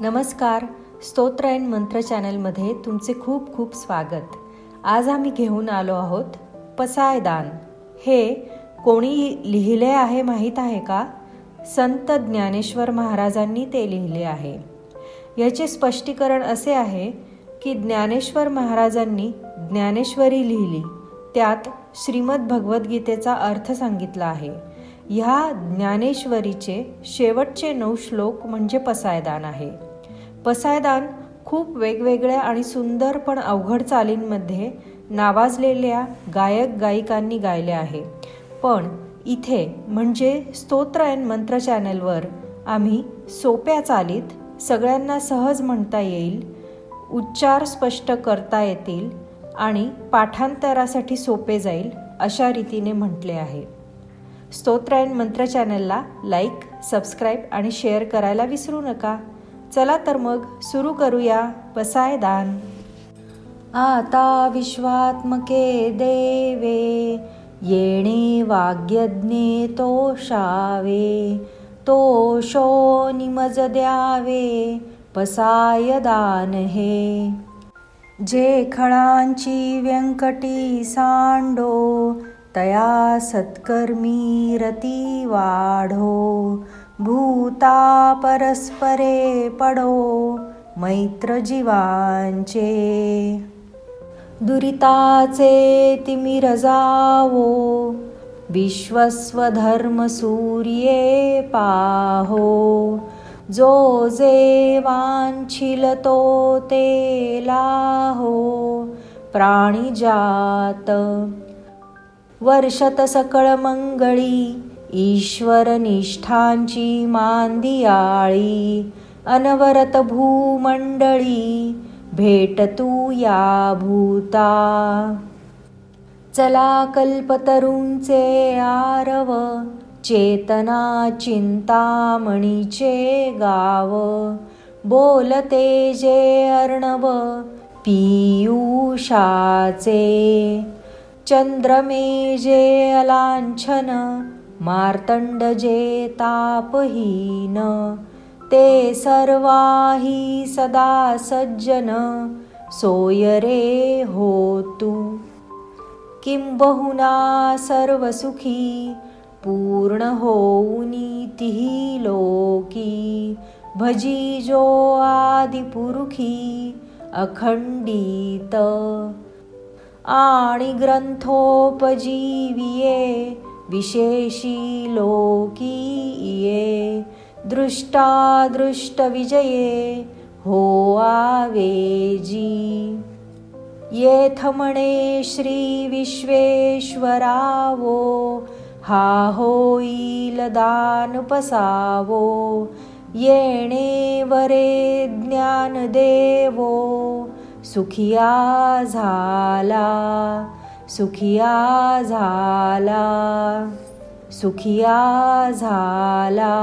नमस्कार स्तोत्रायण मंत्र चॅनलमध्ये तुमचे खूप खूप स्वागत. आज आम्ही घेऊन आलो आहोत पसायदान. हे कोणी लिहिले आहे माहीत आहे का? संत ज्ञानेश्वर महाराजांनी ते लिहिले आहे. याचे स्पष्टीकरण असे आहे की ज्ञानेश्वर महाराजांनी ज्ञानेश्वरी लिहिली. त्यात श्रीमद भगवद्गीतेचा अर्थ सांगितला आहे. ह्या ज्ञानेश्वरीचे शेवटचे नऊ श्लोक म्हणजे पसायदान आहे. पसायदान खूप वेगवेगळ्या आणि सुंदर पण अवघड चालींमध्ये नावाजलेल्या गायक गायिकांनी गायले आहे. पण इथे म्हणजे स्तोत्रायण मंत्र चॅनलवर आम्ही सोप्या चालीत सगळ्यांना सहज म्हणता येईल उच्चार स्पष्ट करता येतील आणि पाठांतरासाठी सोपे जाईल अशा रीतीने म्हटले आहे. स्तोत्रायण मंत्र चॅनलला लाईक सबस्क्राईब आणि शेअर करायला विसरू नका. चला तर मग सुरू करूया पसायदान आता विश्वात्मके देवे येणे वाग्यज्ञे तोषावे तोषो निमज द्यावे पसायदान हे. जे खळांची व्यंकटी सांडो तया सत्कर्मी रती वाढो भूता परस्परे पडो मैत्र जीवांचे दुरिताचे तिमिर जावो विश्वस्वधर्म सूर्ये पाहो. जो जे वांछिल तो ते लाहो प्राणिजात वर्षत सकळ मंगळी ईश्वर निष्ठांची मांदियाळी अनवरत भूमंडळी भेट तू या भूता. चला कल्पतरुंचे आरव चेतना चिंतामणीचे गाव. बोलते जे अर्णव पियुषाचे. चंद्रमे जे अलांछन मार्तंड जे तापहीन ते सर्वाही सदा सज्जन सोयरे होतु। हो तू किंबहुना सर्वसुखी पूर्ण होऊनी तिही लोकी भजी जो आदिपुरुखी अखंडित। आणि ग्रंथोपजीविये विशेषी लोकीये दृष्टादृष्टविजये हो आवेजी। येथ म्हणे श्री विश्वेश्वरावो हा होईल दान पसावो येणे वरे ज्ञान देवो सुखिया झाला सुखिया झाला सुखिया झाला